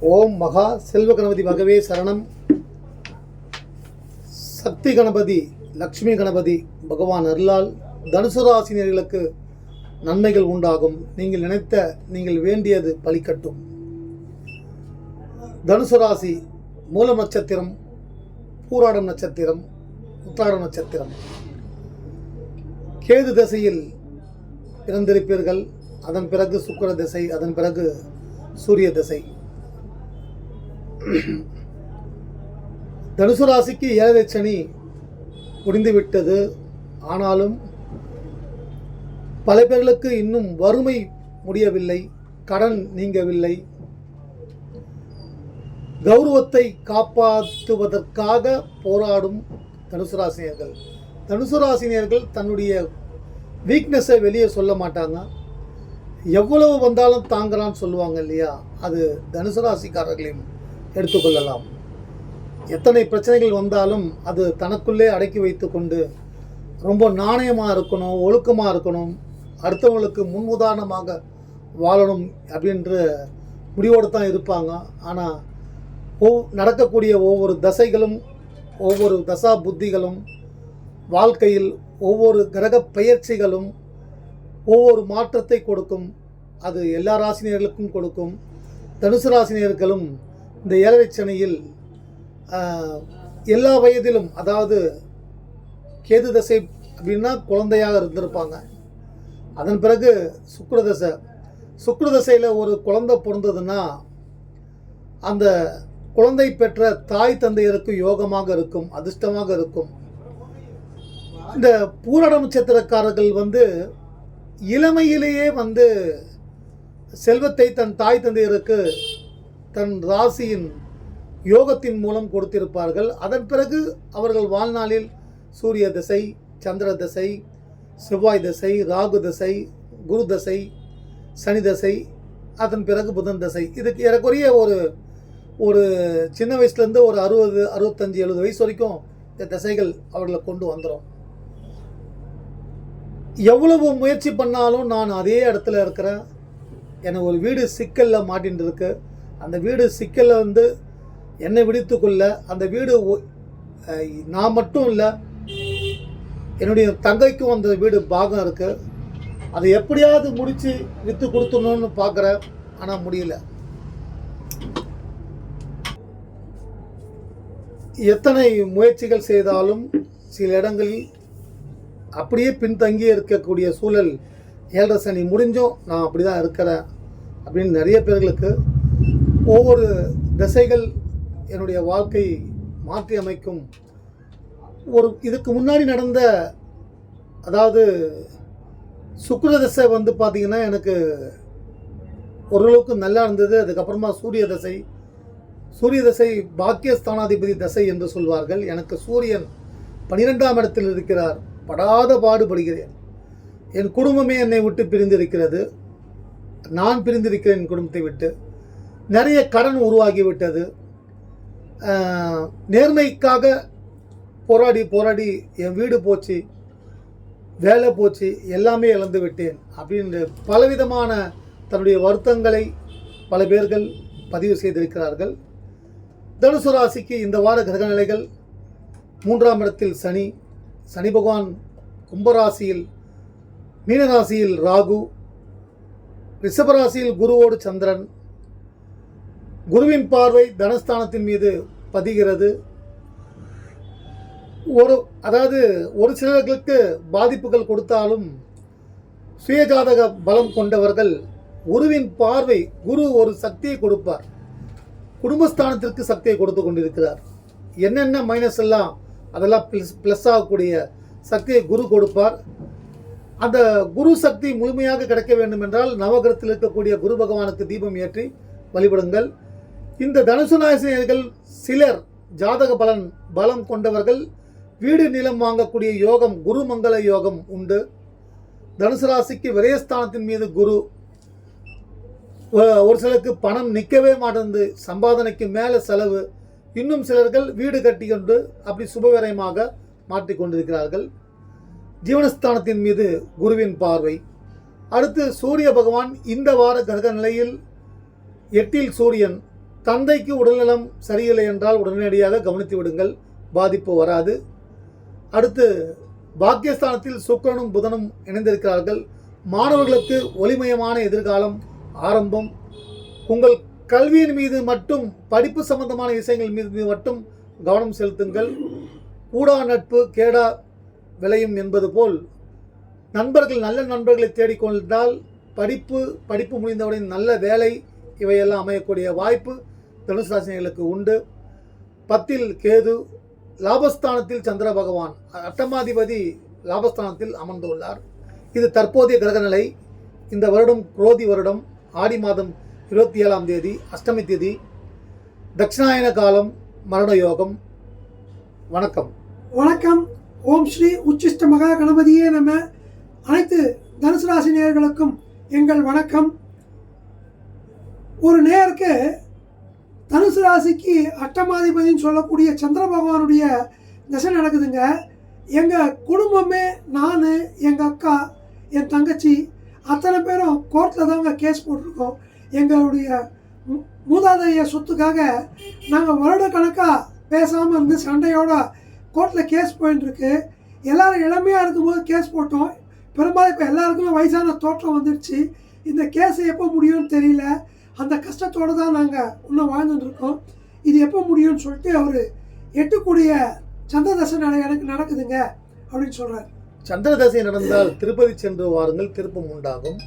ஓம் மகா செல்வ கணபதி பகவே சரணம். சக்தி கணபதி லக்ஷ்மி கணபதி பகவான் அருளால் தனுசு ராசினியர்களுக்கு நன்மைகள் உண்டாகும். நீங்கள் நினைத்த நீங்கள் வேண்டியது பலிக்கட்டும். தனுசு ராசி மூலம் நட்சத்திரம் பூராடம் நட்சத்திரம் உத்தாடம் நட்சத்திரம். கேது திசையில் பிறந்திருப்பீர்கள். அதன் பிறகு சுக்கிர திசை அதன் பிறகு சூரிய திசை. தனுசு ராசிக்கு ஏழரை சனி முடிந்துவிட்டது. ஆனாலும் பல பேர்களுக்கு இன்னும் வறுமை முடியவில்லை கடன் நீங்கவில்லை. கௌரவத்தை காப்பாற்றுவதற்காக போராடும் தனுசு ராசினியர்கள். தனுசு ராசினியர்கள் தன்னுடைய வீக்னஸை வெளியே சொல்ல மாட்டாங்க. எவ்வளவு வந்தாலும் தாங்கலாம்னு சொல்லுவாங்க இல்லையா? அது தனுசு ராசிக்காரர்களின் எடுத்துக்கொள்ளலாம். எத்தனை பிரச்சனைகள் வந்தாலும் அது தனக்குள்ளே அடக்கி வைத்துக்கொண்டு ரொம்ப நாணயமாக இருக்கணும் ஒழுக்கமாக இருக்கணும் அடுத்தவங்களுக்கு முன் உதாரணமாக வாழணும் அப்படின்ற முடிவோடு தான் இருப்பாங்க. ஆனால் ஒவ் நடக்கக்கூடிய ஒவ்வொரு தசைகளும் ஒவ்வொரு தசா புத்திகளும் வாழ்க்கையில் ஒவ்வொரு கிரக பயிற்சிகளும் ஒவ்வொரு மாற்றத்தை கொடுக்கும். அது எல்லா ராசினியர்களுக்கும் கொடுக்கும். தனுசு ராசினியர்களும் இந்த ஏழரை சனியில் எல்லா வயதிலும் அதாவது கேது தசை அப்படின்னா குழந்தையாக இருந்திருப்பாங்க. அதன் பிறகு சுக்கிர தசை. தசையில் ஒரு குழந்தை பிறந்ததுன்னா அந்த குழந்தை பெற்ற தாய் தந்தையருக்கு யோகமாக இருக்கும் அதிர்ஷ்டமாக இருக்கும். இந்த பூரண நட்சத்திரக்காரர்கள் வந்து இளமையிலேயே வந்து செல்வத்தை தன் தாய் தந்தையருக்கு தன் ராசியின் யோகத்தின் மூலம் கொடுத்திருப்பார்கள். அதன் பிறகு அவர்கள் வாழ்நாளில் சூரிய திசை சந்திர திசை செவ்வாய் திசை ராகு திசை குரு திசை சனி திசை அதன் பிறகு புதன் திசை. இதுக்கு ஏறக்குறைய ஒரு ஒரு சின்ன வயசுலேருந்து ஒரு அறுபது அறுபத்தஞ்சு எழுபது வயசு வரைக்கும் இந்த திசைகள் அவர்களை கொண்டு வந்துடும் எவ்வளவு முயற்சி பண்ணாலும் நான் அதே இடத்துல இருக்கிறேன். எனக்கு ஒரு வீடு சிக்கலில் மாட்டின்னு இருக்கு. அந்த வீடு சிக்கலில் வந்து என்னை விடுத்துக்கொள்ள அந்த வீடு நான் மட்டும் இல்லை என்னுடைய தங்கைக்கும் அந்த வீடு பாகம் இருக்குது அதை எப்படியாவது முடித்து விற்று கொடுத்துடணும்னு பார்க்குறேன் ஆனால் முடியல. எத்தனை முயற்சிகள் செய்தாலும் சில இடங்களில் அப்படியே பின்தங்கி இருக்கக்கூடிய சூழல் ஏழரை சனி முடிஞ்சும் நான் அப்படி தான் இருக்கிறேன் அப்படின்னு நிறைய பேர்களுக்கு ஒவ்வொரு திசைகள் என்னுடைய வாழ்க்கை மாற்றி அமைக்கும். ஒரு இதுக்கு முன்னாடி நடந்த அதாவது சுக்கர திசை வந்து பார்த்திங்கன்னா எனக்கு ஓரளவுக்கு நல்லா இருந்தது. அதுக்கப்புறமா சூரிய தசை. சூரிய தசை பாக்கியஸ்தானாதிபதி தசை என்று சொல்வார்கள். எனக்கு சூரியன் பனிரெண்டாம் இடத்தில் இருக்கிறார். படாத பாடுபடுகிறேன். என் குடும்பமே என்னை விட்டு பிரிந்திருக்கிறது. நான் பிரிந்திருக்கிறேன் என் குடும்பத்தை விட்டு. நிறைய கடன் உருவாகிவிட்டது. நேர்மைக்காக போராடி போராடி என் வீடு போச்சு வேலை போச்சு எல்லாமே இழந்து விட்டேன் அப்படின்னு பலவிதமான தன்னுடைய வருத்தங்களை பல பேர்கள் பதிவு செய்திருக்கிறார்கள். தனுசு ராசிக்கு இந்த வார கிரக நிலைகள் மூன்றாம் இடத்தில் சனி சனி பகவான் கும்பராசியில் மீனராசியில் ராகு ரிஷபராசியில் குருவோடு சந்திரன் குருவின் பார்வை தனஸ்தானத்தின் மீது பதிகிறது. ஒரு அதாவது ஒரு சிலர்களுக்கு பாதிப்புகள் கொடுத்தாலும் சுயஜாதக பலம் கொண்டவர்கள் குருவின் பார்வை குரு ஒரு சக்தியை கொடுப்பார். குடும்பஸ்தானத்திற்கு சக்தியை கொடுத்து கொண்டிருக்கிறார். என்னென்ன மைனஸ் எல்லாம் அதெல்லாம் ப்ளஸ் ப்ளஸ் ஆகக்கூடிய சக்தியை குரு கொடுப்பார். அந்த குரு சக்தி முழுமையாக கிடைக்க வேண்டும் என்றால் நவகிரத்தில் இருக்கக்கூடிய குரு பகவானுக்கு தீபம் ஏற்றி வழிபடுங்கள். இந்த தனுசு நாசினியர்கள் சிலர் ஜாதக பலன் பலம் கொண்டவர்கள் வீடு நிலம் வாங்கக்கூடிய யோகம் குரு மங்கள யோகம் உண்டு. தனுசு ராசிக்கு விரயஸ்தானத்தின் மீது குரு. ஒரு சிலருக்கு பணம் நிற்கவே மாட்டேங்குது சம்பாதனைக்கு மேலே செலவு. இன்னும் சிலர்கள் வீடு கட்டி கொண்டு அப்படி சுபவிரயமாக மாற்றிக்கொண்டிருக்கிறார்கள் ஜீவனஸ்தானத்தின் மீது குருவின் பார்வை. அடுத்து சூரிய பகவான் இந்த வார கிரக நிலையில் எட்டில் சூரியன். தந்தைக்கு உடல்நலம் சரியில்லை என்றால் உடனடியாக கவனித்து விடுங்கள். பாதிப்பு வராது. அடுத்து பாக்கியஸ்தானத்தில் சுக்கரனும் புதனும் இணைந்திருக்கிறார்கள். மாணவர்களுக்கு ஒளிமயமான எதிர்காலம் ஆரம்பம். உங்கள் கல்வியின் மீது மட்டும் படிப்பு சம்பந்தமான விஷயங்கள் மீது மட்டும் கவனம் செலுத்துங்கள். கூடா நட்பு கேடா விளையும் என்பது போல். நண்பர்கள் நல்ல நண்பர்களை தேடிக்கொண்டால் படிப்பு படிப்பு முடிந்தவுடன் நல்ல வேலை இவையெல்லாம் அமையக்கூடிய வாய்ப்பு. தனுசு ராசினிகளுக்கு உண்டு. பத்தில் கேது லாபஸ்தானத்தில் சந்திர பகவான். அட்டமாதிபதி லாபஸ்தானத்தில் அமர்ந்துள்ளார். இது தற்போதைய கிரகநிலை. இந்த வருடம் குரோதி வருடம். ஆடி மாதம் இருபத்தி ஏழாம் தேதி அஷ்டமி தேதி. தட்சிணாயன காலம் மரண யோகம். வணக்கம். வணக்கம். ஓம் ஸ்ரீ உச்சிஷ்ட மகா கணபதியே நம்ம அனைத்து தனுசு ராசி நேர்களுக்கும் எங்கள் வணக்கம். ஒரு நேருக்கு தனுசு ராசிக்கு அட்டமாதிபதின்னு சொல்லக்கூடிய சந்திர பகவானுடைய திசை நடக்குதுங்க. எங்கள் குடும்பமே நான் எங்கள் அக்கா என் தங்கச்சி அத்தனை பேரும் கோர்ட்டில் தாங்க கேஸ் போட்டிருக்கோம். எங்களுடைய மூதாதைய சொத்துக்காக நாங்கள் வருடக்கணக்காக பேசாமல் இருந்து சண்டையோட கோர்ட்டில் கேஸ் போயின்ட்டுருக்கு எல்லோரும் இளமையாக இருக்கும்போது கேஸ் போட்டோம். பெரும்பாலும் இப்போ எல்லாருக்குமே வயசான தோற்றம் வந்துடுச்சு இந்த கேஸ் எப்போ முடியும்னு தெரியல. அந்த கஷ்டத்தோடு தான் நாங்கள் இன்னும் வாழ்ந்துட்டுருக்கோம் இது எப்போ முடியும்னு சொல்லிட்டு அவர் எட்டுக்கூடிய சந்திரதசை நட எனக்கு நடக்குதுங்க அப்படின்னு சொல்கிறார் சந்திரதசை நடந்தால் திருப்பதி சென்று வாருங்கள் திருப்பம் உண்டாகும்.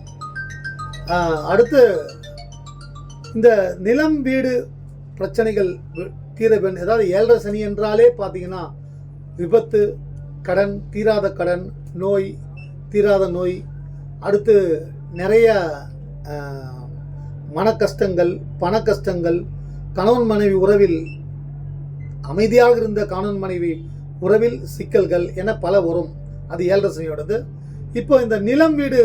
அடுத்து இந்த நிலம் வீடு பிரச்சனைகள் தீர வேண்டும். அதாவது ஏழரை சனி என்றாலே பார்த்தீங்கன்னா விபத்து கடன் தீராத கடன் நோய் தீராத நோய் அடுத்து நிறைய மன கஷ்டங்கள் பண கஷ்டங்கள் கணவன் மனைவி உறவில் அமைதியாக இருந்த கணவன் மனைவி உறவில் சிக்கல்கள் என பல வரும். அது ஏழரசனையோடது இப்போ இந்த நிலம் வீடு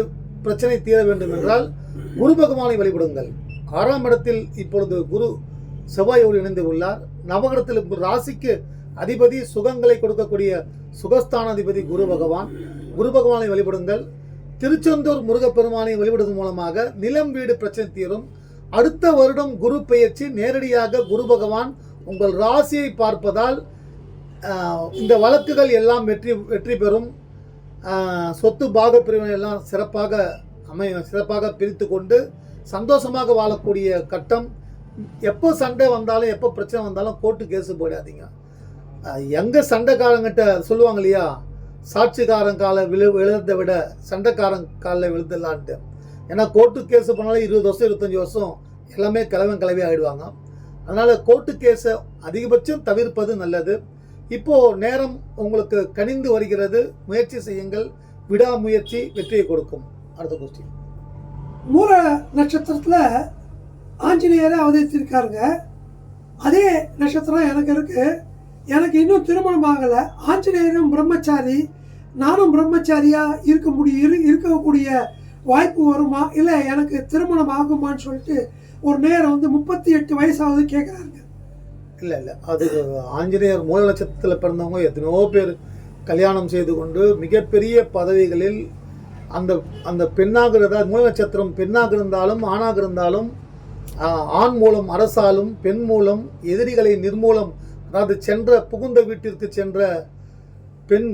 பிரச்சனை தீர வேண்டும் என்றால் குரு பகவானை வழிபடுங்கள். ஆறாம் இடத்தில் இப்பொழுது குரு செவ்வாயோடு இணைந்து உள்ளார். நவகரத்தில் ராசிக்கு அதிபதி சுகங்களை கொடுக்கக்கூடிய சுகஸ்தானாதிபதி குரு பகவான். குரு பகவானை வழிபடுங்கள். திருச்செந்தூர் முருகப்பெருமானை வழிபடுவதன் மூலமாக நிலம் வீடு பிரச்சனை தீரும். அடுத்த வருடம் குரு பெயர்ச்சி நேரடியாக குரு பகவான் உங்கள் ராசியை பார்ப்பதால் இந்த வழக்குகள் எல்லாம் வெற்றி வெற்றி பெறும். சொத்து பாக பிரிவினை எல்லாம் சிறப்பாக அமை சிறப்பாக பிரித்து கொண்டு சந்தோஷமாக வாழக்கூடிய கட்டம். எப்போ சண்டை வந்தாலும் எப்போ பிரச்சனை வந்தாலும் கோர்ட்டு கேஸு போடாதீங்க. எங்கே சண்டை சண்டைக்காரங்கிட்ட சொல்லுவாங்க இல்லையா? சாட்சிக்காரன் காலை விழு விழுந்த விட சண்டைக்காரன் காலில் விழுந்துடலான்ட்டு. ஏன்னா கோர்ட்டு கேஸ் போனாலும் இருபது வருஷம் இருபத்தஞ்சி வருஷம் எல்லாமே கிளவன் கிளவி ஆகிடுவாங்க அதனால் கோர்ட்டு கேஸை அதிகபட்சம் தவிர்ப்பது நல்லது. இப்போது நேரம் உங்களுக்கு கனிந்து வருகிறது. முயற்சி செய்யுங்கள். விடாமுயற்சி வெற்றியை கொடுக்கும். அடுத்த கொஸ்டின் மூல நட்சத்திரத்தில் ஆஞ்சநேயரை அவதரித்திருக்காருங்க அதே நட்சத்திரம் எனக்கு இருக்குது எனக்கு இன்னும் திருமணம் ஆகலை. ஆஞ்சநேயரும் பிரம்மச்சாரி நானும் பிரம்மச்சாரியாக இருக்க முடியும் இரு இருக்கக்கூடிய வாய்ப்பு வருமா? இல்லை எனக்கு திருமணம் ஆகுமான்னு சொல்லிட்டு ஒரு நேரம் வந்து முப்பத்தி எட்டு வயசாவது கேட்குறாருங்க இல்லை இல்லை. அது ஆஞ்சநேயர் மூல நட்சத்திரத்தில் பிறந்தவங்க எத்தனையோ பேர் கல்யாணம் செய்து கொண்டு மிகப்பெரிய பதவிகளில் அந்த அந்த பெண்ணாக இருந்தால் மூல நட்சத்திரம் பெண்ணாக இருந்தாலும் ஆணாக இருந்தாலும் ஆண் மூலம் அரசாலும் பெண் மூலம் எதிரிகளை நிர்மூலம் அதாவது சென்ற புகுந்த வீட்டிற்கு சென்ற பெண்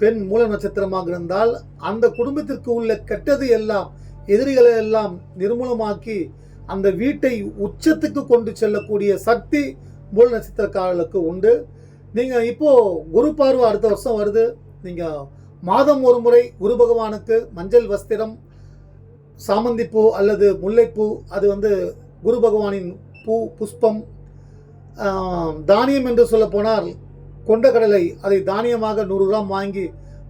பெண் மூல நட்சத்திரமாக இருந்தால் அந்த குடும்பத்திற்கு உள்ள கெட்டது எல்லாம் எதிரிகளை எல்லாம் நிர்மூலமாக்கி அந்த வீட்டை உச்சத்துக்கு கொண்டு செல்லக்கூடிய சக்தி மூல நட்சத்திரக்காரர்களுக்கு உண்டு. நீங்கள் இப்போது குரு பார்வை அடுத்த வருஷம் வருது. நீங்கள் மாதம் ஒரு முறை குரு பகவானுக்கு மஞ்சள் வஸ்திரம் சாமந்தி பூ அல்லது முல்லைப்பூ அது வந்து குரு பகவானின் பூ புஷ்பம் தானியம் என்று சொல்ல போனால் கொண்டக்கடலை அதை தானியமாக நூறு கிராம் வாங்கி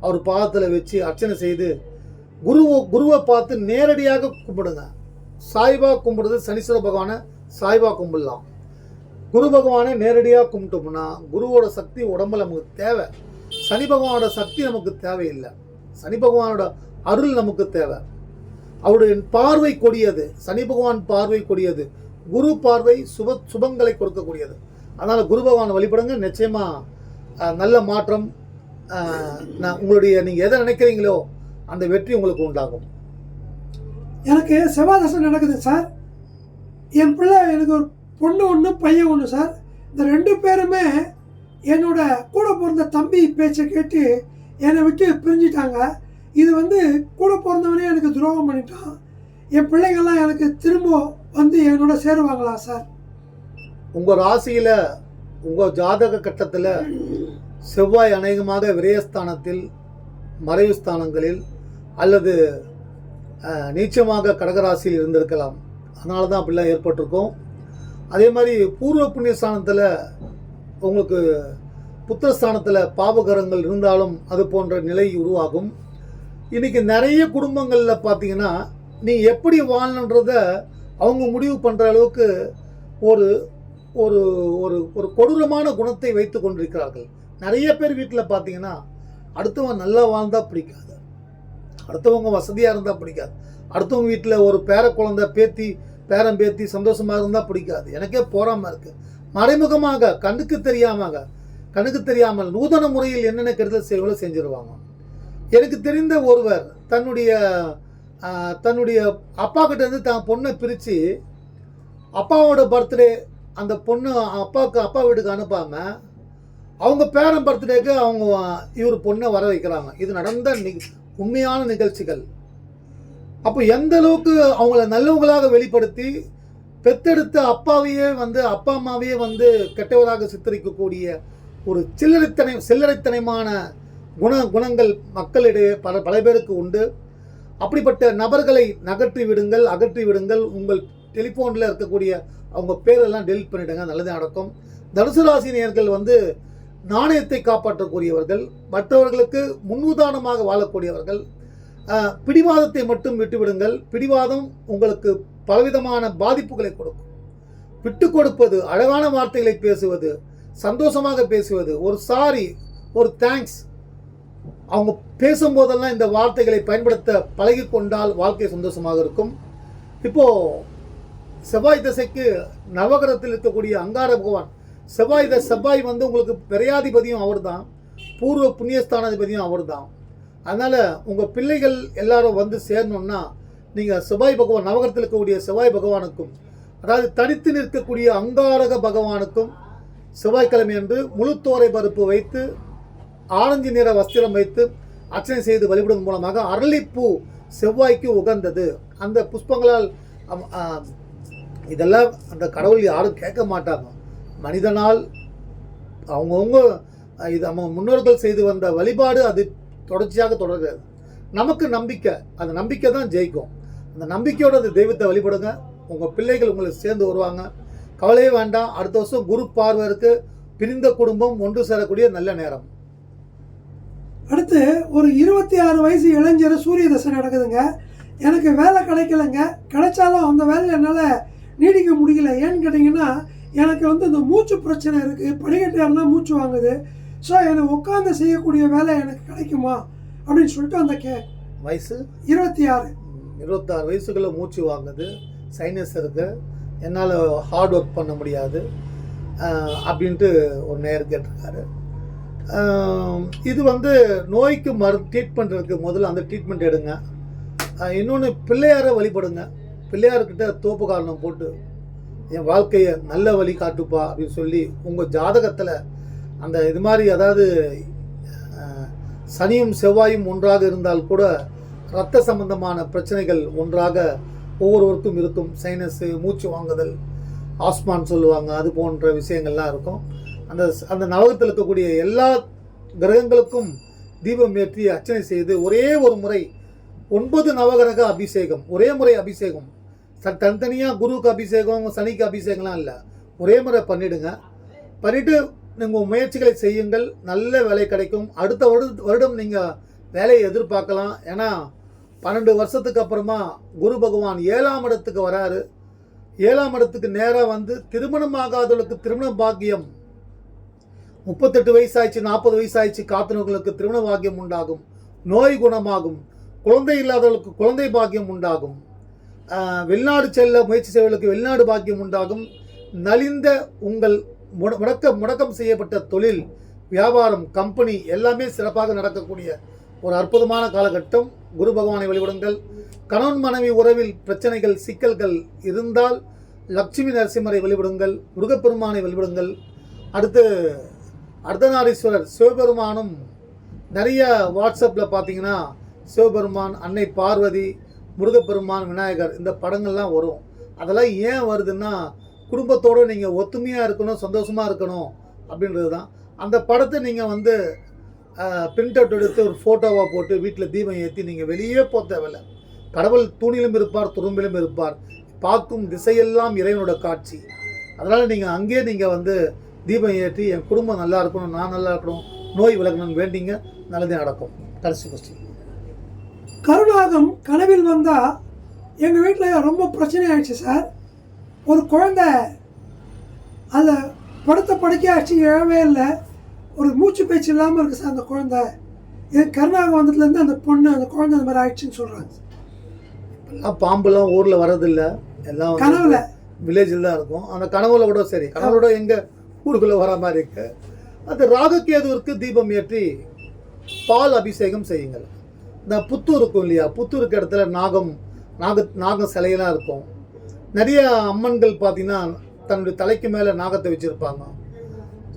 அவர் பாதத்தில் வச்சு அர்ச்சனை செய்து குரு குருவை பார்த்து நேரடியாக கும்பிடுங்க. சாய்பா கும்பிடுறது சனீஸ்வர பகவானை சாய்பா கும்பிடலாம். குரு பகவானை நேரடியாக கும்பிட்டோம்னா குருவோட சக்தி உடம்புல நமக்கு தேவை. சனி பகவானோட சக்தி நமக்கு தேவையில்லை. சனி பகவானோட அருள் நமக்கு தேவை. அவருடைய பார்வை கொடியது. சனி பகவான் பார்வை கொடியது. குரு பார்வை சுப சுபங்களை கொடுக்கக்கூடியது. அதனால் குரு பகவான் வழிபடுங்க. நிச்சயமாக நல்ல மாற்றம் நான் உங்களுடைய நீங்கள் எதை நினைக்கிறீங்களோ அந்த வெற்றி உங்களுக்கு உண்டாகும். எனக்கு செவ்வாதசை நடக்குது சார். என் பிள்ளை எனக்கு ஒரு பொண்ணு ஒன்று பையன் ஒன்று சார். இந்த ரெண்டு பேருமே என்னோட கூட பிறந்த தம்பி பேச்சை கேட்டு என்னை விட்டு பிரிஞ்சிட்டாங்க. இது வந்து கூட பிறந்தவனே எனக்கு துரோகம் பண்ணிட்டான். என் பிள்ளைங்கள்லாம் எனக்கு திரும்ப வந்து என்னோட சேருவாங்களா சார்? உங்கள் ராசியில் உங்கள் ஜாதக கட்டத்தில் செவ்வாய் அநேகமாக விரயஸ்தானத்தில் மறைவு ஸ்தானங்களில் அல்லது நீச்சமாக கடகராசியில் இருந்திருக்கலாம். அதனால தான் அப்படிலாம் ஏற்பட்டிருக்கும். அதே மாதிரி பூர்வ புண்ணிய ஸ்தானத்தில் உங்களுக்கு புத்திரஸ்தானத்தில் பாபகரங்கள் இருந்தாலும் அது போன்ற நிலை உருவாகும். இன்றைக்கி நிறைய குடும்பங்களில் பார்த்தீங்கன்னா நீ எப்படி வாழணுன்றத அவங்க முடிவு பண்ணுற அளவுக்கு ஒரு ஒரு ஒரு ஒரு கொடூரமான குணத்தை வைத்து கொண்டிருக்கிறார்கள். நிறைய பேர் வீட்டில் பார்த்தீங்கன்னா அடுத்தவன் நல்லா வாழ்ந்தால் பிடிக்காது. அடுத்தவங்க வசதியாக இருந்தால் பிடிக்காது. அடுத்தவங்க வீட்டில் ஒரு பேர குழந்தை பேத்தி பேரன் பேத்தி சந்தோஷமாக இருந்தால் பிடிக்காது. எனக்கே போகாமல் இருக்குது மறைமுகமாக கண்ணுக்கு தெரியாமல் கண்ணுக்கு தெரியாமல் நூதன முறையில் என்னென்ன கெடுதல் செய்வதோ செஞ்சிருவாங்க? எனக்கு தெரிந்த ஒருவர் தன்னுடைய தன்னுடைய அப்பா கிட்டேருந்து தான் பொண்ணை பிரித்து அப்பாவோட பர்த்டே அந்த பொண்ணு அப்பாவுக்கு அப்பா வீட்டுக்கு அனுப்பாமல் அவங்க பேரன் பர்த்டேக்கு அவங்க இவர் பொண்ணை வர வைக்கிறாங்க. இது நடந்த நி உண்மையான நிகழ்ச்சிகள். அப்போ எந்த அளவுக்கு அவங்கள நல்லவங்களாக வெளிப்படுத்தி பெத்தெடுத்த அப்பாவையே வந்து அப்பா அம்மாவையே வந்து கெட்டவராக சித்தரிக்கக்கூடிய ஒரு சில்லறைத்தனை சில்லறைத்தனமான குண குணங்கள் மக்களிடையே பல பல பேருக்கு உண்டு. அப்படிப்பட்ட நபர்களை நகற்றி விடுங்கள் அகற்றி விடுங்கள். உங்கள் டெலிஃபோனில் இருக்கக்கூடிய அவங்க பேரெல்லாம் டெலிட் பண்ணிவிடுங்க நல்லது நடக்கும். தனுசு ராசி நேர்கள் வந்து நாணயத்தை காப்பாற்றக்கூடியவர்கள் மற்றவர்களுக்கு முன்னுதாரணமாக வாழக்கூடியவர்கள். பிடிவாதத்தை மட்டும் விட்டுவிடுங்கள். பிடிவாதம் உங்களுக்கு பலவிதமான பாதிப்புகளை கொடுக்கும். விட்டு கொடுப்பது அழகான வார்த்தைகளை பேசுவது சந்தோஷமாக பேசுவது ஒரு சாரி ஒரு தேங்க்ஸ் அவங்க பேசும்போதெல்லாம் இந்த வார்த்தைகளை பயன்படுத்த பழகி கொண்டால் வாழ்க்கை சந்தோஷமாக இருக்கும். இப்போது செவ்வாய் திசைக்கு நவகரத்தில் இருக்கக்கூடிய அங்கார பகவான் செவ்வாய் த செவ்வாய் வந்து உங்களுக்கு பெரியாதிபதியும் அவர்தான் பூர்வ புண்ணியஸ்தானாதிபதியும் அவர்தான். அதனால் உங்கள் பிள்ளைகள் எல்லாரும் வந்து சேரணும்னா நீங்கள் செவ்வாய் பகவான் நவகரத்தில் இருக்கக்கூடிய செவ்வாய் பகவானுக்கும் அதாவது தனித்து நிற்கக்கூடிய அங்காரக பகவானுக்கும் செவ்வாய்க்கிழமை அன்று முழுத்தோரை பருப்பு வைத்து ஆரஞ்சு நிற வஸ்திரம் வைத்து அர்ச்சனை செய்து வழிபடுவதன் மூலமாக அரளிப்பூ செவ்வாய்க்கு உகந்தது. அந்த புஷ்பங்களால் இதெல்லாம் அந்த கடவுள் யாரும் கேட்க மாட்டாங்க. மனிதனால் அவங்கவுங்க இது நம்ம முன்னோர்கள் செய்து வந்த வழிபாடு அது தொடர்ச்சியாக தொடர்கிறது. நமக்கு நம்பிக்கை. அந்த நம்பிக்கை தான் ஜெயிக்கும். அந்த நம்பிக்கையோட அந்த தெய்வத்தை வழிபடுங்க. உங்கள் பிள்ளைகள் உங்களை சேர்ந்து வருவாங்க. கவலையே வேண்டாம். அடுத்த வருஷம் குரு பார்வருக்கு பிரிந்த குடும்பம் ஒன்று சேரக்கூடிய நல்ல நேரம். அடுத்து ஒரு இருபத்தி ஆறு வயசு இளைஞர் சூரிய தசை நடக்குதுங்க. எனக்கு வேலை கிடைக்கலங்க. கிடைச்சாலும் அந்த வேலையில் என்னால் நீடிக்க முடியல. ஏன்னு கேட்டிங்கன்னா எனக்கு வந்து இந்த மூச்சு பிரச்சனை இருக்குது படிக்கட்டு ஏறினா மூச்சு வாங்குது. ஸோ எனக்கு உட்காந்து செய்யக்கூடிய வேலை எனக்கு கிடைக்குமா? அப்படின்னு சொல்லிட்டு அந்த கே வயசு? இருபத்தி ஆறு. இருபத்தாறு வயசுக்குள்ள மூச்சு வாங்குது. சைனஸ் இருக்கு. என்னால் ஹார்ட் ஒர்க் பண்ண முடியாது. அப்படின்ட்டு ஒரு நேர் கேட்டிருக்காரு. இது வந்து நோய்க்கு மரு ட்ரீட்மெண்ட் இருக்குது முதல்ல அந்த ட்ரீட்மெண்ட் எடுங்க. இன்னொன்று பிள்ளையாரை வழிபடுங்க. பிள்ளையார்கிட்ட தோப்பு காரணம் போட்டு என் வாழ்க்கையை நல்ல வழி காட்டுப்பா அப்படின்னு சொல்லி உங்கள் ஜாதகத்தில் அந்த இது மாதிரி அதாவது சனியும் செவ்வாயும் ஒன்றாக இருந்தால் கூட ரத்த சம்பந்தமான பிரச்சனைகள் ஒன்றாக ஒவ்வொருவருக்கும் இருக்கும். சைனஸு மூச்சு வாங்குதல் ஆஸ்மான்னு சொல்லுவாங்க. அது போன்ற விஷயங்கள்லாம் இருக்கும். அந்த அந்த நவகத்தில் இருக்கக்கூடிய எல்லா கிரகங்களுக்கும் தீபம் ஏற்றி அர்ச்சனை செய்து ஒரே ஒரு முறை ஒன்பது நவகிரக அபிஷேகம் ஒரே முறை அபிஷேகம். ச- தனித்தனியாக குருவுக்கு அபிஷேகம் சனிக்கு அபிஷேகம்லாம் இல்லை. ஒரே முறை பண்ணிவிடுங்க பண்ணிவிட்டு நீங்கள் முயற்சிகளை செய்யுங்கள். நல்ல வேலை கிடைக்கும். அடுத்த வருட வருடம் நீங்கள் வேலையை எதிர்பார்க்கலாம். ஏன்னா பன்னெண்டு வருஷத்துக்கு அப்புறமா குரு பகவான் ஏழாம் இடத்துக்கு வராரு. ஏழாம் இடத்துக்கு நேராக வந்து திருமணம் ஆகாதவர்களுக்கு திருமண பாக்கியம் முப்பத்தெட்டு வயசாயிடுச்சு நாற்பது வயசாயிடுச்சு காத்தினவர்களுக்கு திருமண பாக்கியம் உண்டாகும். நோய் குணமாகும். குழந்தை இல்லாதவர்களுக்கு குழந்தை பாக்கியம் உண்டாகும். வெளிநாடு செல்ல முயற்சி செய்வர்களுக்கு வெளிநாடு பாக்கியம் உண்டாகும். நலிந்த உங்கள் முட- முடக்க முடக்கம் செய்யப்பட்ட தொழில் வியாபாரம் கம்பெனி எல்லாமே சிறப்பாக நடக்கக்கூடிய ஒரு அற்புதமான காலகட்டம். குரு பகவானை வழிபடுங்கள். கணவன் மனைவி உறவில் பிரச்சனைகள் சிக்கல்கள் இருந்தால் லட்சுமி நரசிம்மரை வழிபடுங்கள். முருகப்பெருமானை வழிபடுங்கள். அடுத்து அர்த்தநாரீஸ்வரர் சிவபெருமானும் நிறைய வாட்ஸ்அப்பில் பார்த்தீங்கன்னா சிவபெருமான் அன்னை பார்வதி முருகப்பெருமான் விநாயகர் இந்த படங்கள்லாம் வரும். அதெல்லாம் ஏன் வருதுன்னா குடும்பத்தோடு நீங்கள் ஒத்துமையாக இருக்கணும் சந்தோஷமாக இருக்கணும் அப்படின்றது தான் அந்த படத்தை நீங்கள் வந்து பிரிண்ட் அவுட் எடுத்து ஒரு ஃபோட்டோவாக போட்டு வீட்டில் தீபம் ஏற்றி நீங்கள் வெளியே போக தேவையில்லை. கடவுள் தூணிலும் இருப்பார் துரும்பிலும் இருப்பார். பார்க்கும் திசையெல்லாம் இறைவனோட காட்சி. அதனால் நீங்கள் அங்கேயே நீங்கள் வந்து தீபம் ஏற்றி என் குடும்பம் நல்லா இருக்கணும் நான் நல்லா இருக்கணும் நோய் விலகணும்னு வேண்டிங்க நல்லதே நடக்கும். கடைசி கொஸ்டின் கருணாகம் கனவில் வந்தா எங்க வீட்டில் ரொம்ப பிரச்சனை ஆயிடுச்சு சார். ஒரு குழந்தை அதை படுத்த படுக்கை ஆச்சு எழவே இல்லை. ஒரு மூச்சு பேச்சு இல்லாமல் இருக்கு சார் அந்த குழந்தை. இது கருணாகம் வந்ததுலேருந்து அந்த பொண்ணு அந்த குழந்தை அந்த மாதிரி ஆயிடுச்சுன்னு சொல்கிறாங்க எல்லாம் பாம்புலாம் ஊரில் வரதில்லை எல்லாம் கனவுல. வில்லேஜில் தான் இருக்கும். அந்த கனவுல கூட சரி. கனவுல எங்க ஊருக்குள்ளே வர மாதிரி இருக்கு. அந்த ராகக்கேதுவிற்கு தீபம் ஏற்றி பால் அபிஷேகம் செய்யுங்கள். இந்த புத்தூர் இருக்கும் இல்லையா? புத்தூருக்கு இடத்துல நாகம் நாக நாகம் சிலையெல்லாம் இருக்கும். நிறைய அம்மன்கள் பார்த்தீங்கன்னா தன்னுடைய தலைக்கு மேலே நாகத்தை வச்சிருப்பாங்க.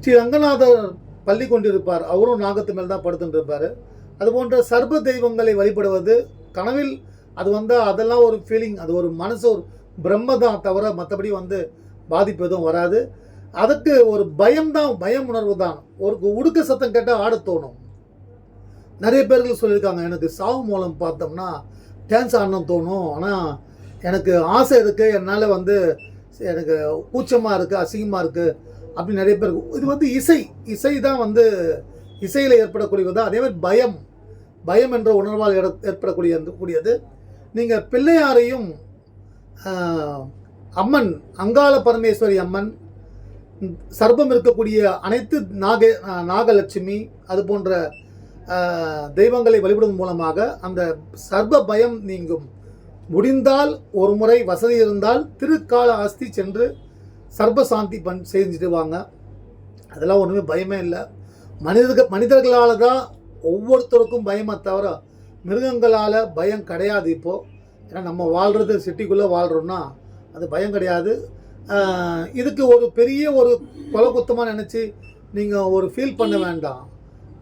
ஸ்ரீ ரங்கநாதர் பள்ளி கொண்டிருப்பார். அவரும் நாகத்து மேல் தான் படுத்துட்டு இருப்பார். அது போன்ற சர்வ தெய்வங்களை வழிபடுவது கனவில் அது வந்தால் அதெல்லாம் ஒரு ஃபீலிங் அது ஒரு மனசு ஒரு பிரம்ம தான் தவிர மற்றபடி வந்து பாதிப்பு எதுவும் வராது. அதுக்கு ஒரு பயம்தான் பயம் உணர்வு தான். ஒரு உடுக்க சத்தம் கேட்டால் ஆட தோணும். நிறைய பேர்கள் சொல்லியிருக்காங்க எனக்கு சாவு மூலம் பார்த்தோம்னா டான்ஸ் ஆடணும் தோணும். ஆனால் எனக்கு ஆசை இருக்குது என்னால் வந்து எனக்கு கூச்சமாக இருக்குது அசிங்கமாக இருக்குது அப்படி நிறைய பேர் இது வந்து இசை இசை தான் வந்து இசையில் ஏற்படக்கூடியது. அதே மாதிரி பயம் பயம் என்ற உணர்வால் ஏற்படக்கூடிய கூடியது நீங்கள் பிள்ளையாரையும் அம்மன் அங்காள பரமேஸ்வரி அம்மன் சர்ப்பம் இருக்கக்கூடிய அனைத்து நாக நாகலட்சுமி அது போன்ற தெய்வங்களை வழிபடுவதன் மூலமாக அந்த சர்ப பயம் நீங்கும். முடிந்தால் ஒரு முறை வசதி இருந்தால் திருக்கால அஸ்தி சென்று சர்பசாந்தி பண் செஞ்சுட்டு வாங்க. அதெல்லாம் ஒன்றுமே பயமே இல்லை. மனிதர்கள் மனிதர்களால் தான் ஒவ்வொருத்தருக்கும் பயமே தவிர மிருகங்களால் பயம் கிடையாது இப்போது ஏன்னா நம்ம வாழ்கிறது சிட்டிக்குள்ளே வாழ்கிறோம்னா அது பயம் கிடையாது. இதுக்கு ஒரு பெரிய ஒரு கொலை குத்தமாக நினச்சி நீங்கள் ஒரு ஃபீல் பண்ண வேண்டாம்.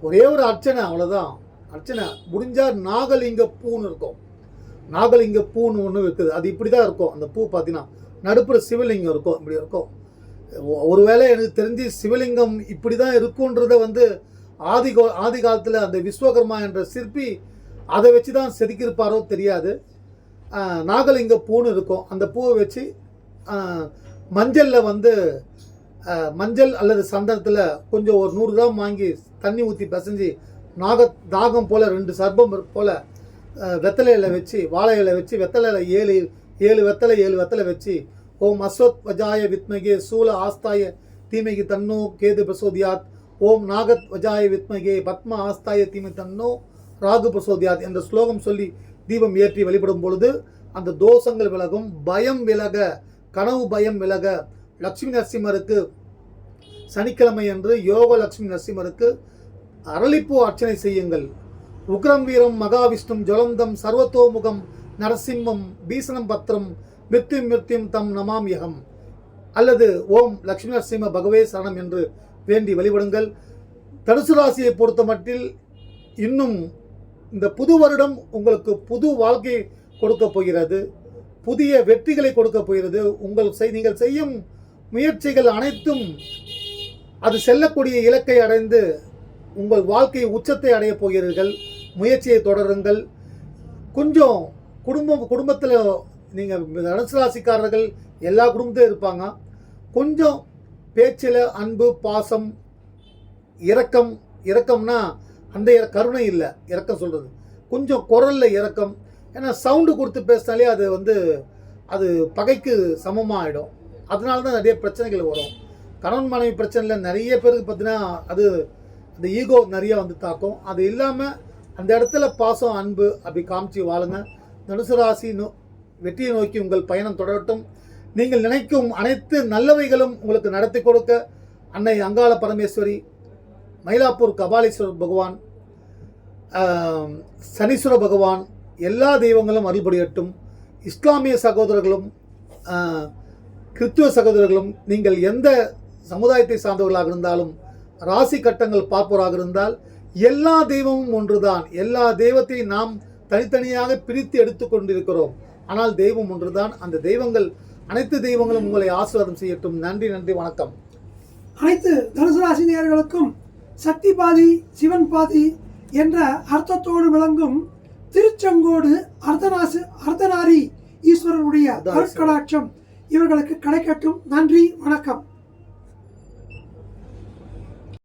ஒரே ஒரு அர்ச்சனை அவ்வளோதான் அர்ச்சனை முடிஞ்சால் நாகலிங்க பூன்னு இருக்கும். நாகலிங்க பூன்னு ஒன்று இருக்குது. அது இப்படி தான் இருக்கும். அந்த பூ பார்த்தீங்கன்னா நடுப்புற சிவலிங்கம் இருக்கும். இப்படி இருக்கும். ஒருவேளை எனக்கு தெரிஞ்சு சிவலிங்கம் இப்படி தான் இருக்குன்றத வந்து ஆதி ஆதி காலத்தில் அந்த விஸ்வகர்மா என்ற சிற்பி அதை வச்சு தான் செதுக்கியிருப்பாரோ தெரியாது. நாகலிங்க பூன்னு இருக்கும். அந்த பூவை வச்சு மஞ்சளில் வந்து மஞ்சள் அல்லது சந்தனத்தில் கொஞ்சம் ஒரு நூறு கிராம் வாங்கி தண்ணி ஊற்றி பிசைஞ்சு நாக தாகம் போல் ரெண்டு சர்பம் போல் வெத்தலையில் வச்சு வாழை இலை வச்சு வெத்தலையில் ஏழு ஏழு வெத்தலை ஏழு வெத்தலை வச்சு ஓம் அஸ்வத் வஜாய வித்மகே சூல ஆஸ்தாய தீமைக்கு தன்னோ கேது பிரசோதியாத் ஓம் நாகத் வஜாய வித்மகே பத்ம ஆஸ்தாய தீமை தன்னோ ராகு பிரசோதியாத் என்ற ஸ்லோகம் சொல்லி தீபம் ஏற்றி வழிபடும் பொழுது அந்த தோஷங்கள் விலகும் பயம் விலக கனவு பயம் விலக லக்ஷ்மி நரசிம்மருக்கு சனிக்கிழமை அன்று யோக லக்ஷ்மி நரசிம்மருக்கு அரளிப்பூ அர்ச்சனை செய்யுங்கள். உக்ரம் வீரம் மகாவிஷ்ணும் ஜொலந்தம் சர்வத்தோமுகம் நரசிம்மம் பீசனம் பத்திரம் மிருத்யும் மிருத்யும் தம் நமாமியகம் அல்லது ஓம் லட்சுமி நரசிம்ம பகவே சரணம் என்று வேண்டி வழிபடுங்கள். தனுசு ராசியை பொறுத்த மட்டில் இன்னும் இந்த புது வருடம் உங்களுக்கு புது வாழ்க்கை கொடுக்க போகிறது. புதிய வெற்றிகளை கொடுக்க போகிறது. உங்கள் நீங்கள் செய்யும் முயற்சிகள் அனைத்தும் அது செல்லக்கூடிய இலக்கை அடைந்து உங்கள் வாழ்க்கை உச்சத்தை அடையப் போகிறீர்கள். முயற்சியை தொடருங்கள். கொஞ்சம் குடும்பம் குடும்பத்தில் நீங்கள் தனுசு ராசிக்காரர்கள் எல்லா குடும்பத்தையும் இருப்பாங்க. கொஞ்சம் பேச்சில் அன்பு பாசம் இரக்கம் இரக்கம்னா அந்த கருணை இல்லை. இரக்கம் சொல்கிறது கொஞ்சம் குரலில் இரக்கம் ஏன்னா சவுண்டு கொடுத்து பேசினாலே அது வந்து அது பகைக்கு சமமாக ஆகிடும் அதனால தான் நிறைய பிரச்சனைகள் வரும். கணவன் மனைவி பிரச்சனையில் நிறைய பேருக்கு பார்த்தீங்கன்னா அது அந்த ஈகோ நிறைய வந்து தாக்கும். அது இல்லாமல் அந்த இடத்துல பாசம் அன்பு அப்படி காமிச்சு வாழுங்க. தனுசு ராசி நோ வெற்றியை நோக்கி உங்கள் பயணம் தொடரட்டும். நீங்கள் நினைக்கும் அனைத்து நல்லவைகளும் உங்களுக்கு நடத்தி கொடுக்க அன்னை அங்காள பரமேஸ்வரி மயிலாப்பூர் கபாலீஸ்வரர் பகவான் சனீஸ்வர பகவான் எல்லா தெய்வங்களும் அருள்படியட்டும் இஸ்லாமிய சகோதரர்களும் கிறித்துவ சகோதரர்களும் நீங்கள் எந்த சமுதாயத்தை சார்ந்தவர்களாக இருந்தாலும் ராசி கட்டங்கள் பார்ப்பவராக இருந்தால் எல்லா தெய்வமும் ஒன்றுதான். எல்லா தெய்வத்தையும் நாம் தனித்தனியாக பிரித்து எடுத்துக்கொண்டிருக்கிறோம் ஆனால் தெய்வம் ஒன்றுதான். அந்த தெய்வங்கள் அனைத்து தெய்வங்களும் உங்களை ஆசீர்வாதம் செய்யட்டும். நன்றி நன்றி வணக்கம். அனைத்து தனுசு ராசி சக்தி பாதி சிவன் பாதி என்ற அர்த்தத்தோடு விளங்கும் திருச்செங்கோடு அர்த்தநாசு அர்த்தநாரி ஈஸ்வரனுடைய. அருட்கடாட்சம் இவர்களுக்கு கிடைக்கட்டும் நன்றி வணக்கம்